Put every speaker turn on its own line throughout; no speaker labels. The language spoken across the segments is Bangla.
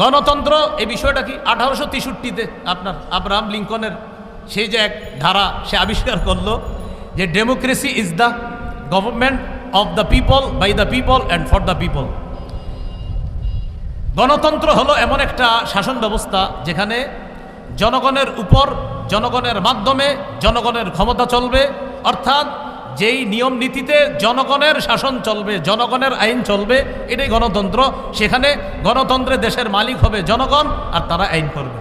গণতন্ত্র, এই বিষয়টা কি আঠারোশো তেষট্টিতে আপনার আব্রাহাম লিঙ্কনের সেই যে এক ধারা সে আবিষ্কার করল যে democracy is the government of the people by the people and for the people গণতন্ত্র হলো এমন একটা শাসন ব্যবস্থা যেখানে জনগণের উপর, জনগণের মাধ্যমে জনগণের ক্ষমতা চলবে, অর্থাৎ যেই নিয়ম নীতিতে জনগণের শাসন চলবে, জনগণের আইন চলবে, এটাই গণতন্ত্র। সেখানে গণতন্ত্রে দেশের মালিক হবে জনগণ আর তারা আইন করবে।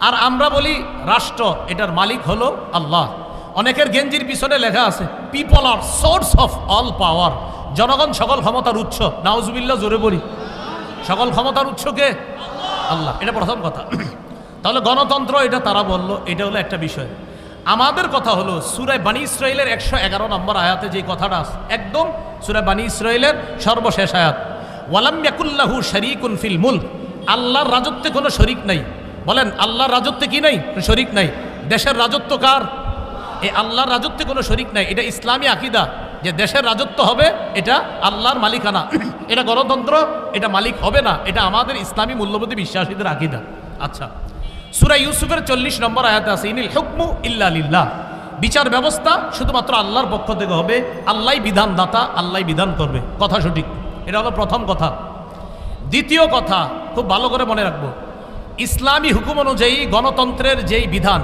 আর আমরা বলি রাষ্ট্র, এটার মালিক হলো আল্লাহ। অনেকের গেঞ্জির পিছনে লেখা আছে people are source of all power জনগণ সকল ক্ষমতার উৎস। নাউজবিল্লা জোরে বলি। সকল ক্ষমতার উৎস কে? আল্লাহ। এটা প্রথম কথা। তাহলে গণতন্ত্র, এটা তারা বলল, এটা হলো একটা বিষয়। আমাদের কথা হলো সুরায় বানী ইসরায়েলের একশো এগারো নম্বর আয়াতে যে কথাটা একদম সুরায় বানী ইসরায়েলের সর্বশেষ আয়াত। ওয়ালাম ইয়াকুল্লাহু শরিকুন ফিল মুল আল্লাহর রাজত্বে কোনো শরিক নাই। বলেন, আল্লাহর রাজত্বে কি নাই? শরিক নাই। দেশের রাজত্ব কার? এই আল্লাহর রাজত্বে কোনো শরিক নাই। এটা ইসলামী আকিদা যে দেশের রাজত্ব হবে, এটা আল্লাহর মালিকানা। এটা গণতন্ত্র, এটা মালিক হবে না। এটা আমাদের ইসলামী মূল্যবোধী বিশ্বাসীদের আকিদা। আচ্ছা সুরা ইউসুফের চল্লিশ নম্বর আয়াতে আছে, ইনিল হুকমু ইল্লা বিচার ব্যবস্থা শুধুমাত্র আল্লাহর পক্ষ থেকে হবে আল্লাহ বিধানদাতা আল্লাহ বিধান করবে। কথা সঠিক। এটা হলো প্রথম কথা। দ্বিতীয় কথা, খুব ভালো করে মনে রাখব, ইসলামী হুকুম অনুযায়ী গণতন্ত্রের যেই বিধান,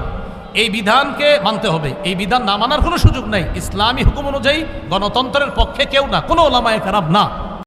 এই বিধানকে মানতে হবে। এই বিধান না মানার কোনো সুযোগ নাই। ইসলামী হুকুম অনুযায়ী গণতন্ত্রের পক্ষে কেউ না, কোনো ওলামায় খারাপ না।